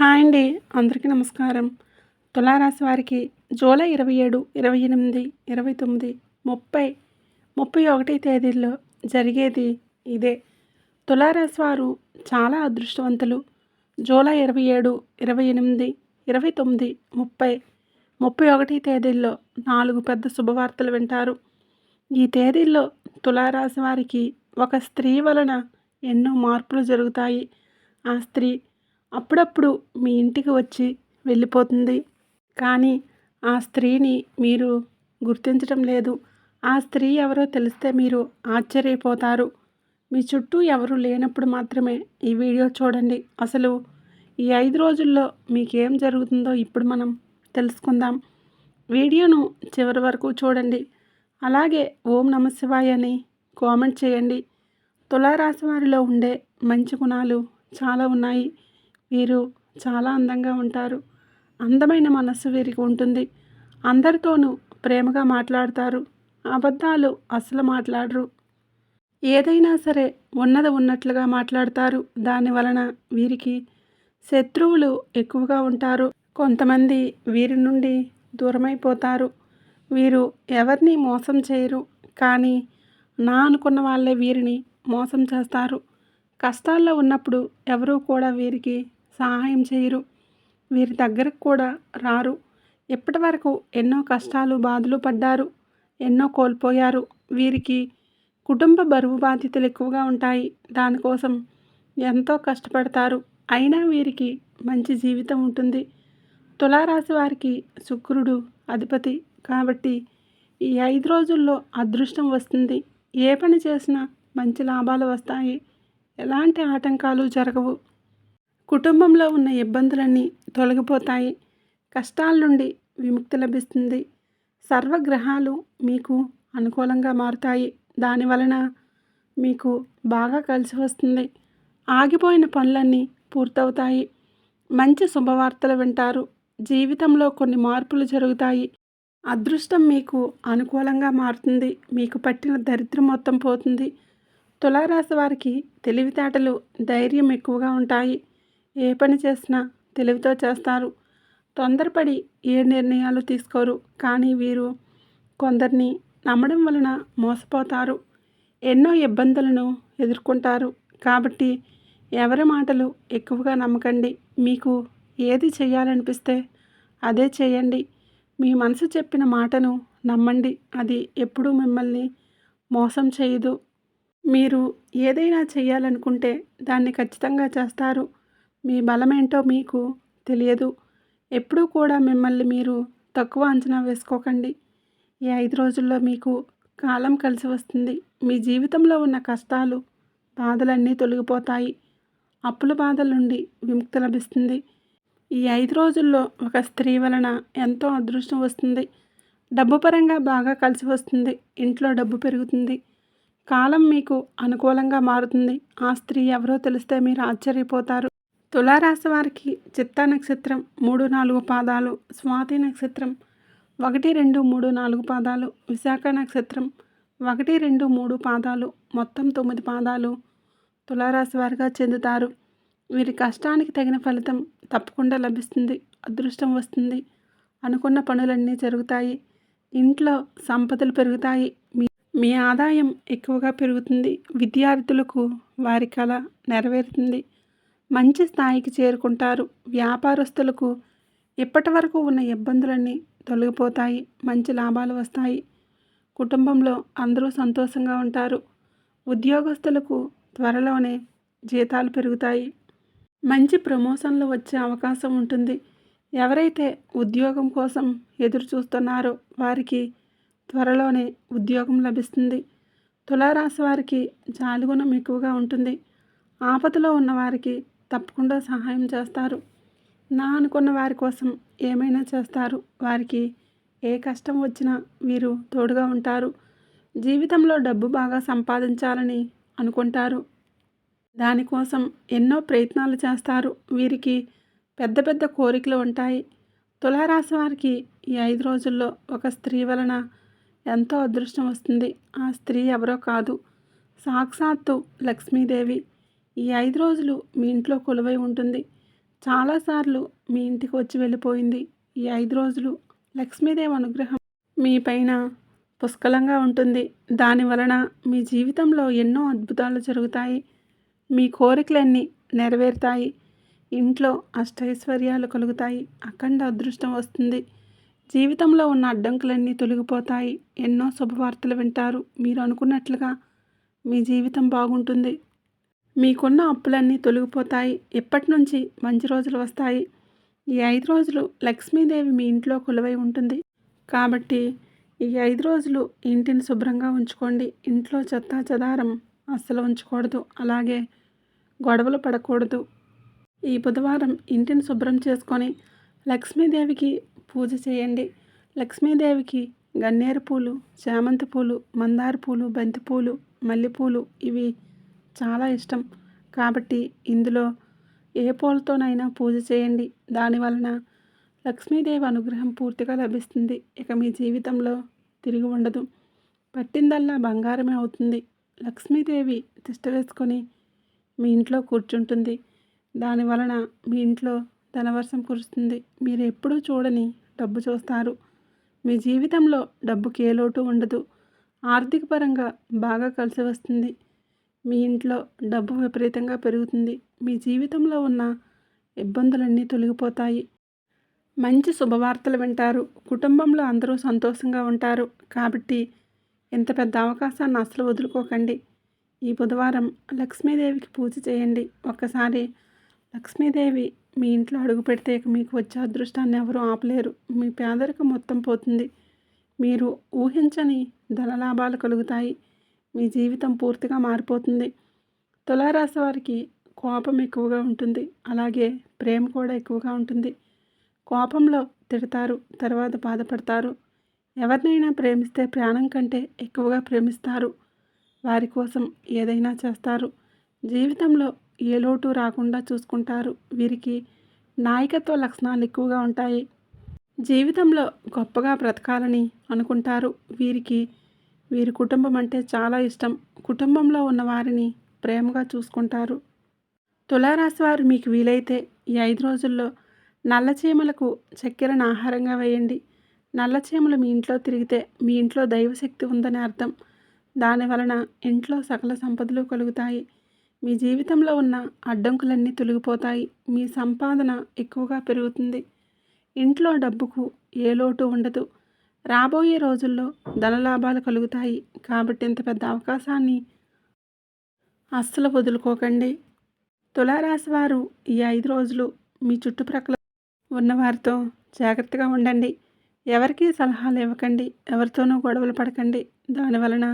Hi అండి. అందరికీ నమస్కారం. తులారాశి వారికి జూలై ఇరవై ఏడు ఇరవై ఎనిమిది ఇరవై తొమ్మిది ముప్పై ముప్పై ఒకటి తేదీల్లో జరిగేది ఇదే. తులారాశి వారు చాలా అదృష్టవంతులు. జూలై ఇరవై ఏడు ఇరవై ఎనిమిది ఇరవై తొమ్మిది ముప్పై ముప్పై ఒకటి తేదీల్లో నాలుగు పెద్ద శుభవార్తలు వింటారు. ఈ తేదీల్లో తులారాశి వారికి ఒక స్త్రీ వలన ఎన్నో మార్పులు జరుగుతాయి. ఆ స్త్రీ అప్పుడప్పుడు మీ ఇంటికి వచ్చి వెళ్ళిపోతుంది. కానీ ఆ స్త్రీని మీరు గుర్తించడం లేదు. ఆ స్త్రీ ఎవరో తెలిస్తే మీరు ఆశ్చర్యపోతారు. మీ చుట్టూ ఎవరు లేనప్పుడు మాత్రమే ఈ వీడియో చూడండి. అసలు ఈ ఐదు రోజుల్లో మీకేం జరుగుతుందో ఇప్పుడు మనం తెలుసుకుందాం. వీడియోను చివరి వరకు చూడండి. అలాగే ఓం నమశివాయ అని కామెంట్ చేయండి. తులారాశి వారిలో ఉండే మంచి గుణాలు చాలా ఉన్నాయి. వీరు చాలా అందంగా ఉంటారు. అందమైన మనస్సు వీరికి ఉంటుంది. అందరితోనూ ప్రేమగా మాట్లాడతారు. అబద్ధాలు అసలు మాట్లాడరు. ఏదైనా సరే ఉన్నది ఉన్నట్లుగా మాట్లాడతారు. దాని వలన వీరికి శత్రువులు ఎక్కువగా ఉంటారు. కొంతమంది వీరి నుండి దూరమైపోతారు. వీరు ఎవరిని మోసం చేయరు. కానీ నా అనుకున్న వాళ్ళే వీరిని మోసం చేస్తారు. కష్టాల్లో ఉన్నప్పుడు ఎవరూ కూడా వీరికి సహాయం చేయరు. వీరి దగ్గరకు కూడా రారు. ఇప్పటి వరకు ఎన్నో కష్టాలు బాధలు పడ్డారు ఎన్నో కోల్పోయారు. వీరికి కుటుంబ బరువు బాధ్యతలు ఎక్కువగా ఉంటాయి. దానికోసం ఎంతో కష్టపడతారు. అయినా వీరికి మంచి జీవితం ఉంటుంది. తులారాశి వారికి శుక్రుడు అధిపతి. కాబట్టి ఈ ఐదు రోజుల్లో అదృష్టం వస్తుంది. ఏ పని చేసినా మంచి లాభాలు వస్తాయి. ఎలాంటి ఆటంకాలు జరగవు. కుటుంబంలో ఉన్న ఇబ్బందులన్నీ తొలగిపోతాయి. కష్టాల నుండి విముక్తి లభిస్తుంది. సర్వగ్రహాలు మీకు అనుకూలంగా మారుతాయి. దానివలన మీకు బాగా కలిసి వస్తుంది. ఆగిపోయిన పనులన్నీ పూర్తవుతాయి. మంచి శుభవార్తలు వింటారు. జీవితంలో కొన్ని మార్పులు జరుగుతాయి. అదృష్టం మీకు అనుకూలంగా మారుతుంది. మీకు పట్టిన దరిద్రం మొత్తం పోతుంది. తులారాశి వారికి తెలివితేటలు ధైర్యం ఎక్కువగా ఉంటాయి. ఏ పని చేసినా తెలివితో చేస్తారు. తొందరపడి ఏ నిర్ణయాలు తీసుకోరు. కానీ వీరు కొందరిని నమ్మడం వలన మోసపోతారు. ఎన్నో ఇబ్బందులను ఎదుర్కొంటారు. కాబట్టి ఎవరి మాటలు ఎక్కువగా నమ్మకండి. మీకు ఏది చేయాలనిపిస్తే అదే చేయండి. మీ మనసు చెప్పిన మాటను నమ్మండి. అది ఎప్పుడూ మిమ్మల్ని మోసం చేయదు. మీరు ఏదైనా చేయాలనుకుంటే దాన్ని ఖచ్చితంగా చేస్తారు. మీ బలమేంటో మీకు తెలియదు. ఎప్పుడూ కూడా మిమ్మల్ని మీరు తక్కువ అంచనా వేసుకోకండి. ఈ ఐదు రోజుల్లో మీకు కాలం కలిసి వస్తుంది. మీ జీవితంలో ఉన్న కష్టాలు బాధలన్నీ తొలగిపోతాయి. అప్పుల బాధల నుండి విముక్తి లభిస్తుంది. ఈ ఐదు రోజుల్లో ఒక స్త్రీ వలన ఎంతో అదృష్టం వస్తుంది. డబ్బు పరంగా బాగా కలిసి వస్తుంది. ఇంట్లో డబ్బు పెరుగుతుంది. కాలం మీకు అనుకూలంగా మారుతుంది. ఆ స్త్రీ ఎవరో తెలిస్తే మీరు ఆశ్చర్యపోతారు. తులారాశి వారికి చిత్తా నక్షత్రం మూడు నాలుగు పాదాలు స్వాతి నక్షత్రం ఒకటి రెండు మూడు నాలుగు పాదాలు విశాఖ నక్షత్రం ఒకటి రెండు మూడు పాదాలు మొత్తం తొమ్మిది పాదాలు తులారాశి వారిగా చెందుతారు. వీరి కష్టానికి తగిన ఫలితం తప్పకుండా లభిస్తుంది అదృష్టం వస్తుంది. అనుకున్న పనులన్నీ జరుగుతాయి ఇంట్లో సంపదలు పెరుగుతాయి మీ మీ ఆదాయం ఎక్కువగా పెరుగుతుంది విద్యార్థులకు వారి కళ నెరవేరుతుంది. మంచి స్థాయికి చేరుకుంటారు. వ్యాపారస్తులకు ఇప్పటి వరకు ఉన్న ఇబ్బందులన్నీ తొలగిపోతాయి. మంచి లాభాలు వస్తాయి. కుటుంబంలో అందరూ సంతోషంగా ఉంటారు. ఉద్యోగస్తులకు త్వరలోనే జీతాలు పెరుగుతాయి. మంచి ప్రమోషన్లు వచ్చే అవకాశం ఉంటుంది. ఎవరైతే ఉద్యోగం కోసం ఎదురు చూస్తున్నారో వారికి త్వరలోనే ఉద్యోగం లభిస్తుంది. తులారాశి వారికి జాలిగుణం ఎక్కువగా ఉంటుంది. ఆపదలో ఉన్నవారికి తప్పకుండా సహాయం చేస్తారు. నా అనుకున్న వారి కోసం ఏమైనా చేస్తారు. వారికి ఏ కష్టం వచ్చినా వీరు తోడుగా ఉంటారు. జీవితంలో డబ్బు బాగా సంపాదించాలని అనుకుంటారు. దానికోసం ఎన్నో ప్రయత్నాలు చేస్తారు. వీరికి పెద్ద పెద్ద కోరికలు ఉంటాయి. తులారాశి వారికి ఈ ఐదు రోజుల్లో ఒక స్త్రీ వలన ఎంతో అదృష్టం వస్తుంది. ఆ స్త్రీ ఎవరో కాదు. సాక్షాత్తు లక్ష్మీదేవి. ఈ ఐదు రోజులు మీ ఇంట్లో కొలువై ఉంటుంది. చాలాసార్లు మీ ఇంటికి వచ్చి వెళ్ళిపోయింది. ఈ ఐదు రోజులు లక్ష్మీదేవి అనుగ్రహం మీ పైన పుష్కలంగా ఉంటుంది. దాని వలన మీ జీవితంలో ఎన్నో అద్భుతాలు జరుగుతాయి. మీ కోరికలన్నీ నెరవేరుతాయి. ఇంట్లో అష్టైశ్వర్యాలు కలుగుతాయి. అఖండ అదృష్టం వస్తుంది. జీవితంలో ఉన్న అడ్డంకులన్నీ తొలగిపోతాయి. ఎన్నో శుభవార్తలు వింటారు. మీరు అనుకున్నట్లుగా మీ జీవితం బాగుంటుంది. మీకున్న అప్పులన్నీ తొలగిపోతాయి. ఎప్పటి నుంచి మంచి రోజులు వస్తాయి. ఈ ఐదు రోజులు లక్ష్మీదేవి మీ ఇంట్లో కొలువై ఉంటుంది. కాబట్టి ఈ ఐదు రోజులు ఇంటిని శుభ్రంగా ఉంచుకోండి. ఇంట్లో చెత్త చెదారం అస్సలు ఉంచకూడదు. అలాగే గొడవలు పడకూడదు. ఈ బుధవారం ఇంటిని శుభ్రం చేసుకొని లక్ష్మీదేవికి పూజ చేయండి. లక్ష్మీదేవికి గన్నేరు పూలు చామంతి పూలు మందార పూలు బంతి పూలు మల్లెపూలు ఇవి చాలా ఇష్టం. కాబట్టి ఇందులో ఏ పూలతోనైనా పూజ చేయండి. దాని వలన లక్ష్మీదేవి అనుగ్రహం పూర్తిగా లభిస్తుంది. ఇక మీ జీవితంలో తిరిగి ఉండదు. పట్టిందల్లా బంగారమే అవుతుంది. లక్ష్మీదేవి తిష్ట వేసుకొని మీ ఇంట్లో కూర్చుంటుంది. దాని వలన మీ ఇంట్లో ధనవర్షం కురుస్తుంది. మీరు ఎప్పుడూ చూడని డబ్బు చూస్తారు. మీ జీవితంలో డబ్బుకి ఏ లోటు ఉండదు. ఆర్థిక పరంగా బాగా కలిసి వస్తుంది. మీ ఇంట్లో డబ్బు విపరీతంగా పెరుగుతుంది. మీ జీవితంలో ఉన్న ఇబ్బందులన్నీ తొలగిపోతాయి. మంచి శుభవార్తలు వింటారు. కుటుంబంలో అందరూ సంతోషంగా ఉంటారు. కాబట్టి ఇంత పెద్ద అవకాశాన్ని అసలు వదులుకోకండి. ఈ బుధవారం లక్ష్మీదేవికి పూజ చేయండి. ఒక్కసారి లక్ష్మీదేవి మీ ఇంట్లో అడుగు పెడితే మీకు వచ్చే అదృష్టాన్ని ఎవరూ ఆపలేరు. మీ పేదరికం మొత్తం పోతుంది. మీరు ఊహించని ధనలాభాలు కలుగుతాయి. మీ జీవితం పూర్తిగా మారిపోతుంది. తులారాశి వారికి కోపం ఎక్కువగా ఉంటుంది. అలాగే ప్రేమ కూడా ఎక్కువగా ఉంటుంది. కోపంలో తిడతారు తర్వాత బాధపడతారు. ఎవరినైనా ప్రేమిస్తే ప్రాణం కంటే ఎక్కువగా ప్రేమిస్తారు. వారి కోసం ఏదైనా చేస్తారు. జీవితంలో ఏ లోటు రాకుండా చూసుకుంటారు. వీరికి నాయకత్వ లక్షణాలు ఎక్కువగా ఉంటాయి. జీవితంలో గొప్పగా బ్రతకాలని అనుకుంటారు. వీరికి వీరి కుటుంబం అంటే చాలా ఇష్టం. కుటుంబంలో ఉన్న వారిని ప్రేమగా చూసుకుంటారు. తులారాశి వారు మీకు వీలైతే ఈ ఐదు రోజుల్లో నల్లచీమలకు చక్కెరను ఆహారంగా వేయండి. నల్లచీమలు మీ ఇంట్లో తిరిగితే మీ ఇంట్లో దైవశక్తి ఉందని అర్థం. దాని వలన ఇంట్లో సకల సంపదలు కలుగుతాయి. మీ జీవితంలో ఉన్న అడ్డంకులన్నీ తొలగిపోతాయి. మీ సంపాదన ఎక్కువగా పెరుగుతుంది. ఇంట్లో డబ్బుకు ఏ లోటు ఉండదు. రాబోయే రోజుల్లో ధనలాభాలు కలుగుతాయి కాబట్టి ఇంత పెద్ద అవకాశాన్ని అస్సలు వదులుకోకండి. తులారాశి వారు ఈ ఐదు రోజులు మీ చుట్టుప్రక్కల ఉన్నవారితో జాగ్రత్తగా ఉండండి. ఎవరికీ సలహాలు ఇవ్వకండి. ఎవరితోనూ గొడవలు పడకండి. దానివలన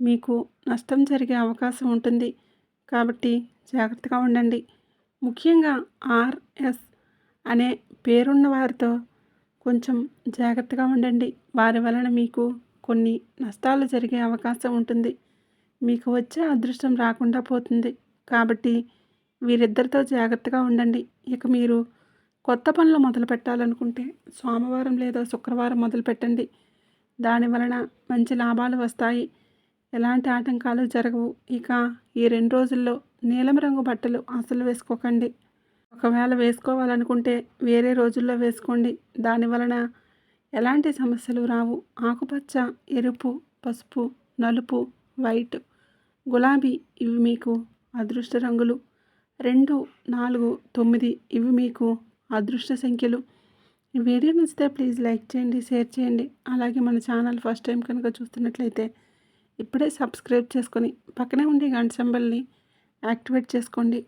మీకు నష్టం జరిగే అవకాశం ఉంటుంది. కాబట్టి జాగ్రత్తగా ఉండండి. ముఖ్యంగా ఆర్ఎస్ అనే పేరున్న వారితో కొంచెం జాగ్రత్తగా ఉండండి. వారి వలన మీకు కొన్ని నష్టాలు జరిగే అవకాశం ఉంటుంది. మీకు వచ్చే అదృష్టం రాకుండా పోతుంది. కాబట్టి వీరిద్దరితో జాగ్రత్తగా ఉండండి. ఇక మీరు కొత్త పనులు మొదలు పెట్టాలనుకుంటే సోమవారం లేదా శుక్రవారం మొదలు పెట్టండి. దాని వలన మంచి లాభాలు వస్తాయి. ఎలాంటి ఆటంకాలు జరగవు. ఇక ఈ రెండు రోజుల్లో నీలం రంగు బట్టలు అసలు వేసుకోకండి. ఒకవేళ వేసుకోవాలనుకుంటే వేరే రోజుల్లో వేసుకోండి. దాని వలన ఎలాంటి సమస్యలు రావు. ఆకుపచ్చ ఎరుపు పసుపు నలుపు వైట్ గులాబీ ఇవి మీకు అదృష్ట రంగులు. రెండు నాలుగు తొమ్మిది ఇవి మీకు అదృష్ట సంఖ్యలు. ఈ వీడియో నచ్చితే ప్లీజ్ లైక్ చేయండి షేర్ చేయండి. అలాగే మన ఛానల్ ఫస్ట్ టైం కనుక చూస్తున్నట్లయితే ఇప్పుడే సబ్స్క్రైబ్ చేసుకొని పక్కనే ఉండే గంట సంబల్ని యాక్టివేట్ చేసుకోండి.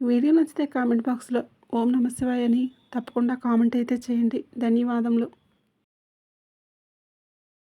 వీడియో నచ్చితే కామెంట్ బాక్స్లో ఓం నమ శివాయ అని తప్పకుండా కామెంట్ అయితే చేయండి. ధన్యవాదములు.